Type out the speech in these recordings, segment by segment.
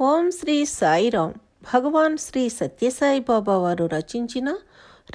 ఓం శ్రీ సాయిరామ్ భగవాన్ శ్రీ సత్యసాయి బాబా వారు రచించిన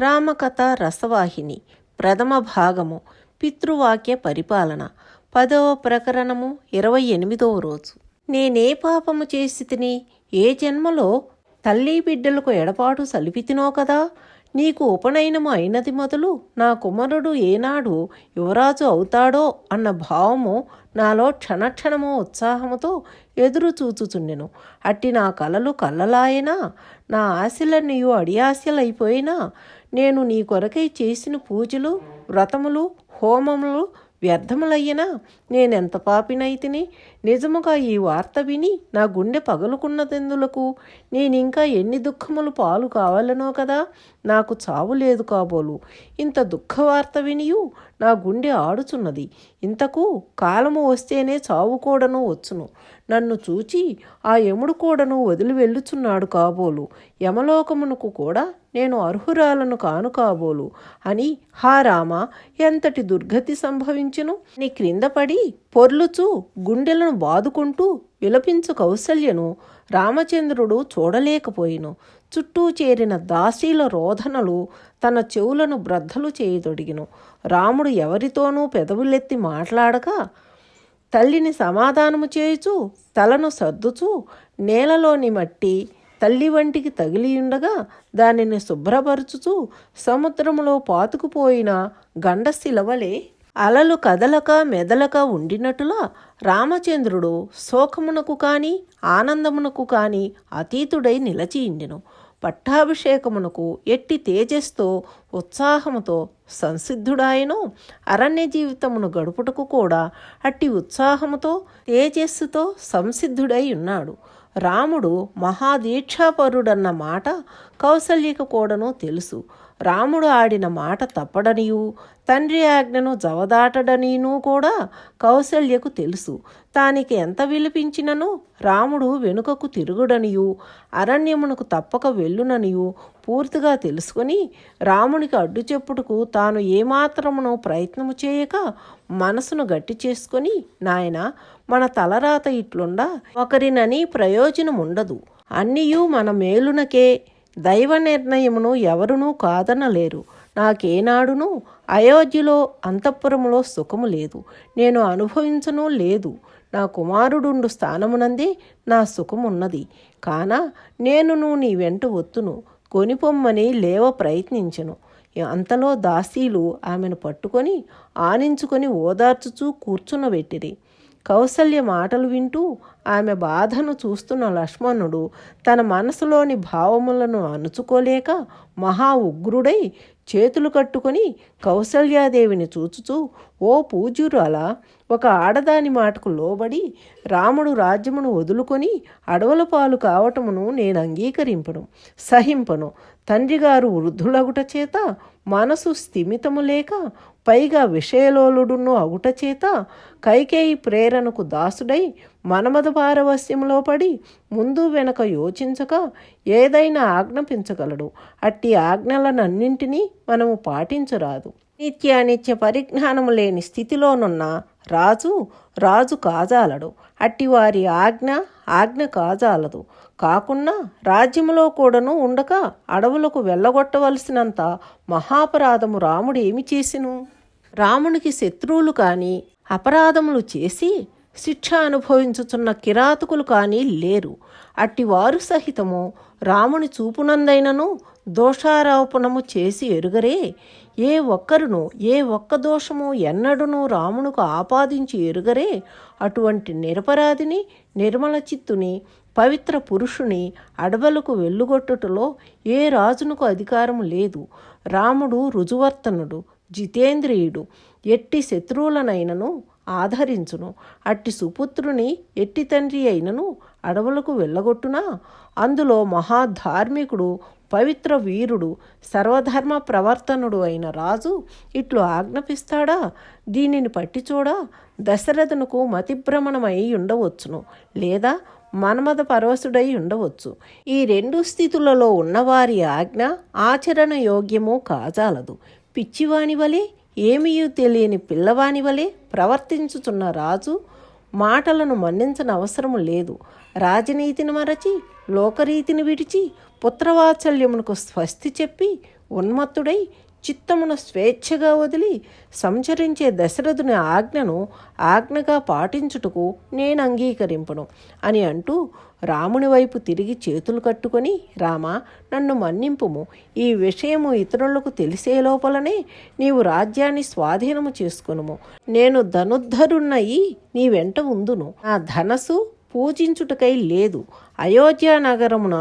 రామకథ రసవాహిని ప్రథమ భాగము పితృవాక్య పరిపాలన పదవ ప్రకరణము ఇరవై ఎనిమిదవ రోజు. నేనే పాపము చేసి తిని ఏ జన్మలో తల్లి బిడ్డలకు ఎడపాటు సలిపితినో కదా? నీకు ఉపనయనము అయినది మొదలు నా కుమారుడు ఏనాడు యువరాజు అవుతాడో అన్న భావము నాలో క్షణక్షణము ఉత్సాహముతో ఎదురు చూచుచుండెను. అట్టి నా కలలు కల్లలాయనా నా ఆశలన్నీయు అడియాశలైపోయినా? నేను నీ కొరకై చేసిన పూజలు వ్రతములు హోమములు వ్యర్థములయ్యనా? నేనెంత పాపినైతిని? నిజముగా ఈ వార్త విని నా గుండె పగలుకున్నదెందులకు? నేనింకా ఎన్ని దుఃఖములు పాలు కావాలనో కదా? నాకు చావు లేదు కాబోలు. ఇంత దుఃఖవార్త వినియు నా గుండె ఆడుచున్నది. ఇంతకు కాలము వస్తేనే చావు కూడాను వచ్చును. నన్ను చూచి ఆ యముడు కూడాను వదిలి వెళ్ళుచున్నాడు కాబోలు. యమలోకమునకు కూడా నేను అర్హురాలను కాను కాబోలు అని హా రామ ఎంతటి దుర్గతి సంభవించును? నీ క్రింద పడి పొర్లుచు గుండెలను బాదుకుంటూ విలపించు కౌసల్యను రామచంద్రుడు చూడలేకపోయిను. చుట్టూ చేరిన దాసీల రోధనలు తన చెవులను బ్రద్దలు చేయదొడిగిను. రాముడు ఎవరితోనూ పెదవులెత్తి మాట్లాడక తల్లిని సమాధానము చేయుచు తలను సర్దుచు నేలలోని మట్టి తల్లి వంటికి తగిలియుండగా దానిని శుభ్రపరచుచు సముద్రములో పాతుకుపోయిన గండశిలవలే అలలు కదలక మెదలక ఉండినట్టులా రామచంద్రుడు శోకమునకు కాని ఆనందమునకు కాని అతీతుడై నిలచియిండెను పట్టాభిషేకమునకు ఎట్టి తేజస్తో ఉత్సాహముతో సంసిద్ధుడాయను. అరణ్య జీవితమును గడుపుటకు కూడా అట్టి ఉత్సాహముతో తేజస్సుతో సంసిద్ధుడై ఉన్నాడు. రాముడు మహాదీక్షాపరుడన్న మాట కౌసల్యకు కూడాను తెలుసు. రాముడు ఆడిన మాట తప్పడనియు. తండ్రి ఆజ్ఞను జవదాటడనీను కూడా కౌశల్యకు తెలుసు. తానికి ఎంత విలిపించినను రాముడు వెనుకకు తిరుగుడనియు. అరణ్యమునకు తప్పక వెళ్ళుననియు. పూర్తిగా తెలుసుకొని రామునికి అడ్డు చెప్పుటకు తాను ఏమాత్రమును ప్రయత్నము చేయక మనసును గట్టి చేసుకొని నాయన మన తలరాత ఇట్లుండా ఒకరినని ప్రయోజనం ఉండదు అన్నియూ మన మేలునకే. దైవ నిర్ణయమును ఎవరునూ కాదనలేరు. నాకేనాడును అయోధ్యలో అంతఃపురములో సుఖము లేదు. నేను అనుభవించను లేదు. నా కుమారుడుండు స్థానమునందే నా సుఖమున్నది. కాన నేనును నీ వెంట ఒత్తును. కొనిపొమ్మని లేవ ప్రయత్నించను. అంతలో దాసీలు ఆమెను పట్టుకొని ఆనించుకొని ఓదార్చుచూ కూర్చునబెట్టిరి. కౌసల్య మాటలు వింటూ ఆమె బాధను చూస్తున్న లక్ష్మణుడు తన మనసులోని భావములను అణుచుకోలేక మహా ఉగ్రుడై చేతులు కట్టుకొని కౌసల్యాదేవిని చూచుచూ ఓ పూజ్యురాల! ఒక ఆడదాని మాటకు లోబడి రాముడు రాజ్యమును వదులుకొని అడవుల పాలు కావటమును నేను అంగీకరింపను సహింపను. తండ్రిగారు వృద్ధులగుట చేత మనసు స్థిమితము లేక పైగా విషయలోలుడును అగుటచేత కైకేయి ప్రేరణకు దాసుడై మనమద పారవస్యంలో పడి ముందు వెనక యోచించక ఏదైనా ఆజ్ఞపించగలడు. అట్టి ఆజ్ఞలనన్నింటినీ మనము పాటించరాదు. నిత్యానిత్య పరిజ్ఞానము లేని స్థితిలోనున్న రాజు రాజు కాజాలడు. అట్టి వారి ఆజ్ఞ ఆజ్ఞ కాజాలదు. కాకున్నా రాజ్యములో కూడాను ఉండక అడవులకు వెళ్ళగొట్టవలసినంత మహాపరాధము రాముడు ఏమి చేసిను? రామునికి శత్రువులు కాని అపరాధములు చేసి శిక్ష అనుభవించుచున్న కిరాతకులు కానీ లేరు. అట్టివారు సహితము రాముని చూపునందైనను దోషారోపణము చేసి ఎరుగరే ఏ ఒక్కరును ఏ ఒక్క దోషము ఎన్నడును రామునుకు ఆపాదించి ఎరుగరే అటువంటి నిరపరాధిని నిర్మల చిత్తుని పవిత్ర పురుషుని అడవులకు వెళ్ళుగొట్టుటలో ఏ రాజునకు అధికారం లేదు. రాముడు రుజువర్తనుడు జితేంద్రియుడు. ఎట్టి శత్రువులనైనను ఆదరించును. అట్టి సుపుత్రుని ఎట్టి తండ్రి అయినను అడవులకు వెళ్ళగొట్టునా? అందులో మహాధార్మికుడు పవిత్ర వీరుడు సర్వధర్మ ప్రవర్తనుడు అయిన రాజు ఇట్లు ఆజ్ఞాపిస్తాడా? దీనిని పట్టి చూడా? దశరథునకు మతిభ్రమణమై ఉండవచ్చును. లేదా మన్మద పరవశుడై ఉండవచ్చు. ఈ రెండు స్థితులలో ఉన్నవారి ఆజ్ఞ ఆచరణ యోగ్యము కాజాలదు. పిచ్చివాని వలె ఏమీయూ తెలియని పిల్లవాని వలె ప్రవర్తించుచున్న రాజు మాటలను మన్నించని అవసరం లేదు. రాజనీతిని మరచి లోకరీతిని విడిచి పుత్రవాత్సల్యమునకు స్వస్తి చెప్పి ఉన్మత్తుడై చిత్తమును స్వేచ్ఛగా వదిలి సంచరించే దశరథుని ఆజ్ఞను ఆజ్ఞగా పాటించుటకు నేను అంగీకరింపను అని అంటూ రాముని వైపు తిరిగి చేతులు కట్టుకొని రామ నన్ను మన్నింపుము. ఈ విషయము ఇతరులకు తెలిసే లోపలనే నీవు రాజ్యాన్ని స్వాధీనము చేసుకునుము. నేను ధనుద్ధరున్నయి నీ వెంట ఉందును. నా ధనసు పూజించుటకై లేదు. అయోధ్య నగరమున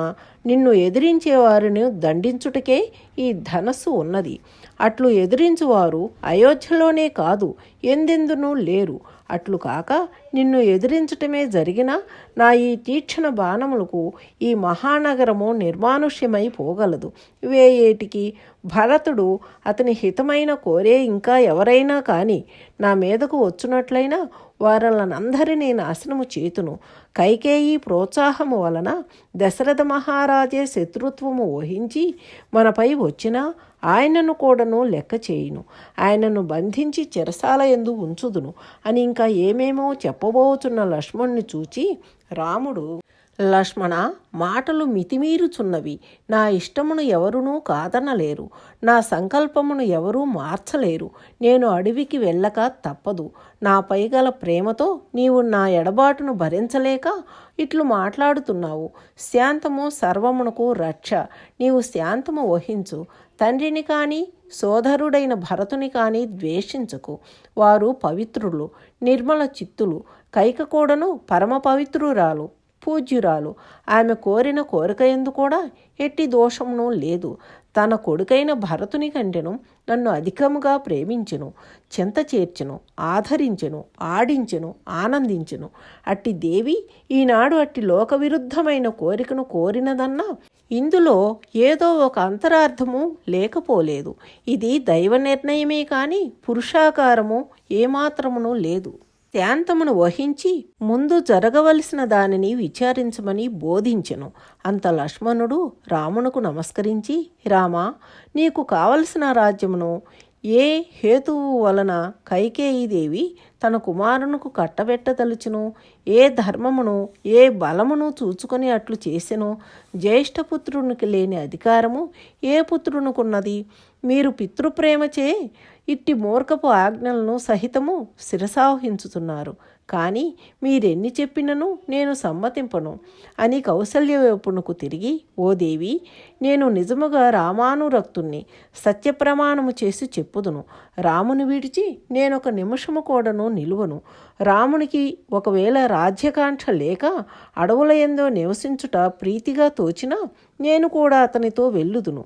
నిన్ను ఎదిరించే వారిని దండించుటకే ఈ ధనస్సు ఉన్నది. అట్లు ఎదిరించువారు అయోధ్యలోనే కాదు ఎందెందునూ లేరు. అట్లు కాక నిన్ను ఎదిరించటమే జరిగిన నా ఈ తీక్షణ బాణములకు ఈ మహానగరము నిర్మానుష్యమై పోగలదు. వేయేటికి భరతుడు అతని హితమైన కోరే ఇంకా ఎవరైనా కానీ నా మీదకు వచ్చినట్లయినా వారలనందరినీ నాశనము చేతును. కైకేయి ప్రోత్సాహము వలన దశరథ మహారాజే శత్రుత్వము వహించి మనపై వచ్చినా ఆయనను కూడాను లెక్క చేయును. ఆయనను బంధించి చెరసాల ఎందు ఉంచుదును. అని ఇంకా ఏమేమో చెప్పబోతున్న లక్ష్మణ్ణి చూచి రాముడు లక్ష్మణ మాటలు మితిమీరుచున్నవి. నా ఇష్టమును ఎవరునూ కాదనలేరు. నా సంకల్పమును ఎవరూ మార్చలేరు. నేను అడవికి వెళ్ళక తప్పదు. నాపై గల ప్రేమతో నీవు నా ఎడబాటును భరించలేక ఇట్లు మాట్లాడుతున్నావు. శాంతము సర్వమునకు రక్ష. నీవు శాంతము వహించు. తండ్రిని కానీ సోదరుడైన భరతుని కానీ ద్వేషించకు. వారు పవిత్రులు నిర్మల చిత్తులు. కైక కూడాను పరమ పవిత్రురాలు పూజ్యురాలు. ఆమె కోరిన కోరిక ఎందు కూడా ఎట్టి దోషమును లేదు. తన కొడుకైన భరతుని కంటెను నన్ను అధికముగా ప్రేమించెను చింత చేర్చెను ఆదరించెను ఆడించెను ఆనందించెను. అట్టి దేవి ఈనాడు అట్టి లోక విరుద్ధమైన కోరికను కోరినదన్నా ఇందులో ఏదో ఒక అంతరార్థము లేకపోలేదు. ఇది దైవ నిర్ణయమే కానీ పురుషాకారము ఏమాత్రమును లేదు. శాంతమును వహించి ముందు జరగవలసిన దానిని విచారించమని బోధించెను. అంత లక్ష్మణుడు రామునకు నమస్కరించి రామా నీకు కావలసిన రాజ్యమును ఏ హేతువు వలన కైకేయీదేవి తన కుమారునికి కట్టబెట్టదలుచును? ఏ ధర్మమును ఏ బలమును చూచుకొని అట్లు చేసెను? జ్యేష్ఠపుత్రునికి లేని అధికారము ఏ పుత్రునికున్నది? మీరు పితృప్రేమచే ఇట్టి మూర్ఖపు ఆజ్ఞలను సహితము శిరసావహించుతున్నారు. కానీ మీరెన్ని చెప్పినను నేను సమ్మతింపను. అని కౌసల్య వైపునకు తిరిగి ఓ దేవి నేను నిజముగా రామానురక్తుణ్ణి సత్యప్రమాణము చేసి చెప్పుదును. రాముని విడిచి నేనొక నిమిషము కూడాను నిలువను. రామునికి ఒకవేళ రాజ్యకాంక్ష లేక అడవుల ఎందో నివసించుట ప్రీతిగా తోచినా నేను కూడా అతనితో వెళ్ళుదును.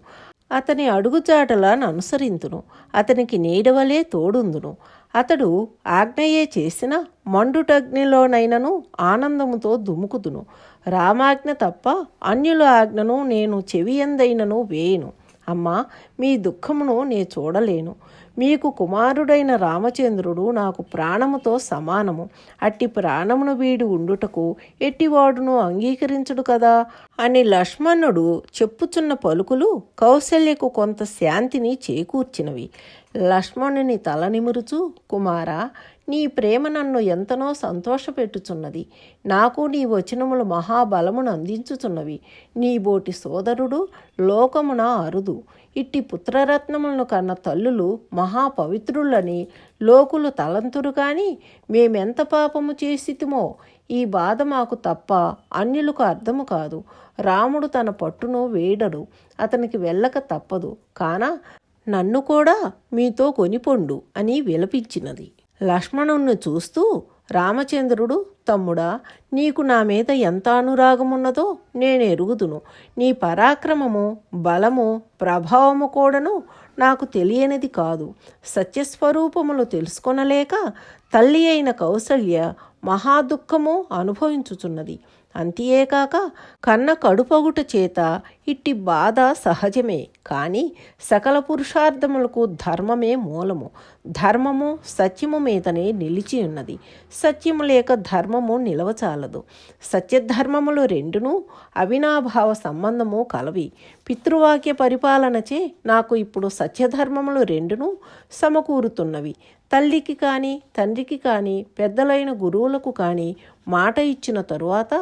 అతని అడుగుజాడలను అనుసరింతును అతనికి నీడవలే తోడుందును. అతడు ఆజ్ఞయే చేసిన మండుటగ్నిలోనైనను ఆనందముతో దుముకుదును. రామాజ్ఞ తప్ప అన్యుల ఆజ్ఞను నేను చెవియందైనను వేయను. అమ్మా మీ దుఃఖమును నే చూడలేను. మీకు కుమారుడైన రామచంద్రుడు నాకు ప్రాణముతో సమానము. అట్టి ప్రాణమును వీడి ఉండుటకు ఎట్టివాడును అంగీకరించుడు కదా? అని లక్ష్మణుడు చెప్పుచున్న పలుకులు కౌశల్యకు కొంత శాంతిని చేకూర్చినవి. లక్ష్మణుని తల నిమురుచు కుమారా నీ ప్రేమ నన్ను ఎంతనో సంతోషపెట్టుచున్నది. నాకు నీ వచనములు మహాబలమును అందించుచున్నవి. నీ బోటి సోదరుడు లోకమున అరుదు. ఇట్టి పుత్రరత్నములను కన్న తల్లులు మహాపవిత్రులని. లోకులు తలంతురు కాని మేమెంత పాపము చేసితిమో? ఈ బాధ మాకు తప్ప అన్యులకు అర్థము కాదు. రాముడు తన పట్టును వేడడు. అతనికి వెళ్ళక తప్పదు. కాన నన్ను కూడా మీతో కొనిపొండు అని విలపించినది. లక్ష్మణుణ్ణి చూస్తూ రామచంద్రుడు తమ్ముడా నీకు నా మీద ఎంత అనురాగమున్నదో నేను ఎరుగుదును. నీ పరాక్రమము బలము ప్రభావము కూడాను నాకు తెలియనిది కాదు. సత్యస్వరూపములు తెలుసుకొనలేక తల్లి అయిన కౌసల్య మహాదుఖము అనుభవించుచున్నది. అంతేకాక కన్న కడుపగుట చేత ఇట్టి బాధ సహజమే. కానీ సకల పురుషార్థములకు ధర్మమే మూలము. ధర్మము సత్యము మీదనే నిలిచి ఉన్నది. సత్యము లేక ధర్మము నిలవచాలదు. సత్యధర్మములు రెండునూ అవినాభావ సంబంధము కలవి. పితృవాక్య పరిపాలనచే నాకు ఇప్పుడు సత్యధర్మములు రెండును సమకూరుతున్నవి. తల్లికి కానీ తండ్రికి కానీ పెద్దలైన గురువులకు కానీ మాట ఇచ్చిన తరువాత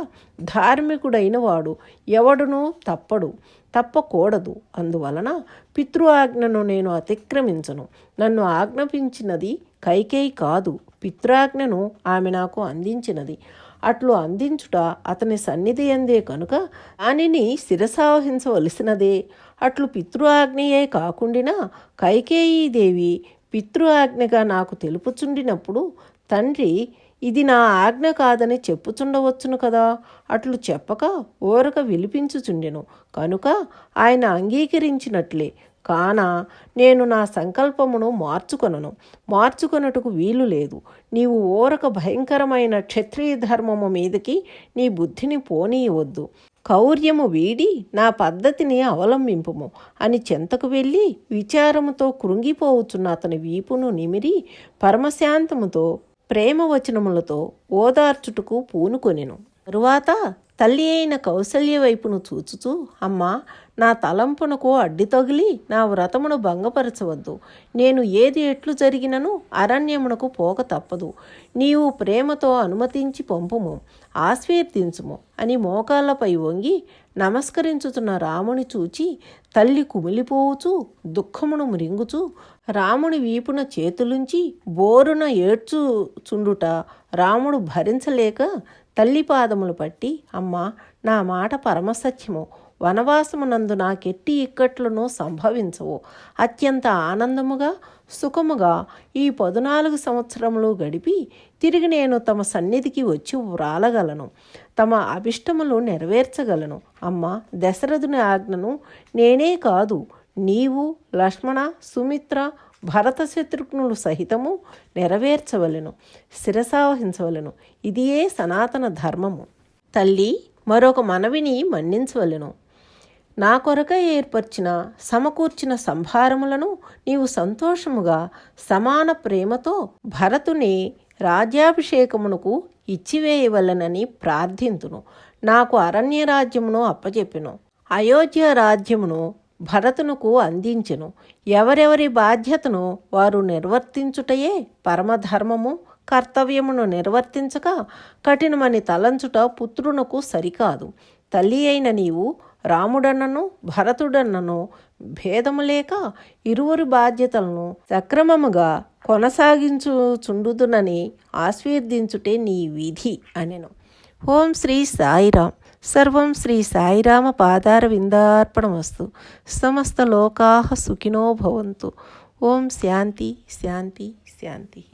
ధార్మికుడైన వాడు ఎవడునూ తప్పడు తప్పకూడదు. అందువలన పితృ ఆజ్ఞను నేను అతిక్రమించను. నన్ను ఆజ్ఞాపించినది కైకేయి కాదు. పిత్రాజ్ఞను ఆమె నాకు అందించినది. అట్లు అందించుట అతని సన్నిధి అందే కనుక దానిని శిరసావహించవలసినదే. అట్లు పితృ ఆజ్ఞయే కాకుండా కైకేయీదేవి పితృ ఆజ్ఞగా నాకు తెలుపుచుండినప్పుడు తండ్రి ఇది నా ఆజ్ఞ కాదని చెప్పుచుండవచ్చును కదా? అట్లు చెప్పక ఓరక విలిపించుచుండెను. కనుక ఆయన అంగీకరించినట్లే. కాన నేను నా సంకల్పమును మార్చుకొనను. మార్చుకొనుటకు వీలు లేదు. నీవు ఓరక భయంకరమైన క్షత్రియ ధర్మము మీదకి నీ బుద్ధిని పోనీయవద్దు. కౌర్యము వీడి నా పద్ధతిని అవలంబింపుము అని చెంతకు వెళ్ళి విచారముతో కృంగిపోవచ్చున్న అతని వీపును నిమిరి పరమశాంతముతో ప్రేమవచనములతో ఓదార్చుటకు పూనుకొనెను. తరువాత తల్లి అయిన కౌసల్య వైపును చూచుచూ అమ్మా నా తలంపునకు అడ్డి తగిలి నా వ్రతమును భంగపరచవద్దు. నేను ఏది ఎట్లు జరిగినను అరణ్యమునకు పోక తప్పదు. నీవు ప్రేమతో అనుమతించి పంపుము ఆశీర్దించుము అని మోకాళ్ళపై వంగి నమస్కరించుతున్న రాముని చూచి తల్లి కుమిలిపోవుచు దుఃఖమును మృంగుచు రాముని వీపున చేతులుంచి బోరున ఏడ్చుచుండుట రాముడు భరించలేక తల్లి పాదములు పట్టి అమ్మా నా మాట పరమసత్యము. వనవాసమునందు నాకెట్టి ఇక్కట్లను సంభవించవు. అత్యంత ఆనందముగా సుఖముగా ఈ పదునాలుగు సంవత్సరములు గడిపి తిరిగి నేను తమ సన్నిధికి వచ్చి వ్రాలగలను. తమ అభిష్టములు నెరవేర్చగలను. అమ్మ దశరథుని ఆజ్ఞను నేనే కాదు. నీవు లక్ష్మణ సుమిత్ర భరత శత్రుఘ్నులు సహితము నెరవేర్చవలెను శిరసావహించవలెను. ఇదియే సనాతన ధర్మము. తల్లి మరొక మనవిని మన్నించవలెను. నా కొరక ఏర్పరిచిన సమకూర్చిన సంభారములను నీవు సంతోషముగా సమాన ప్రేమతో భరతుని రాజ్యాభిషేకమునకు ఇచ్చివేయవలనని ప్రార్థింతును. నాకు అరణ్య రాజ్యమును అప్పచెప్పెను అయోధ్య రాజ్యమును భరతునకు అందించెను. ఎవరెవరి బాధ్యతను వారు నిర్వర్తించుటయే పరమధర్మము కర్తవ్యమును నిర్వర్తించక కఠినమని తలంచుట పుత్రునకు సరికాదు. తల్లి అయిన నీవు రాముడన్నను భరతుడన్నను భేదము లేక ఇరువురి బాధ్యతలను సక్రమముగా కొనసాగించుచుండుదునని ఆశీర్దించుటే నీ విధి అనెను. ఓం శ్రీ సాయిరామ్. సర్వం శ్రీ సాయిరామ పాదార విందార్పణమస్తు సమస్త లోకా సుఖినో భవంతు. ఓం శాంతి శాంతి శాంతి.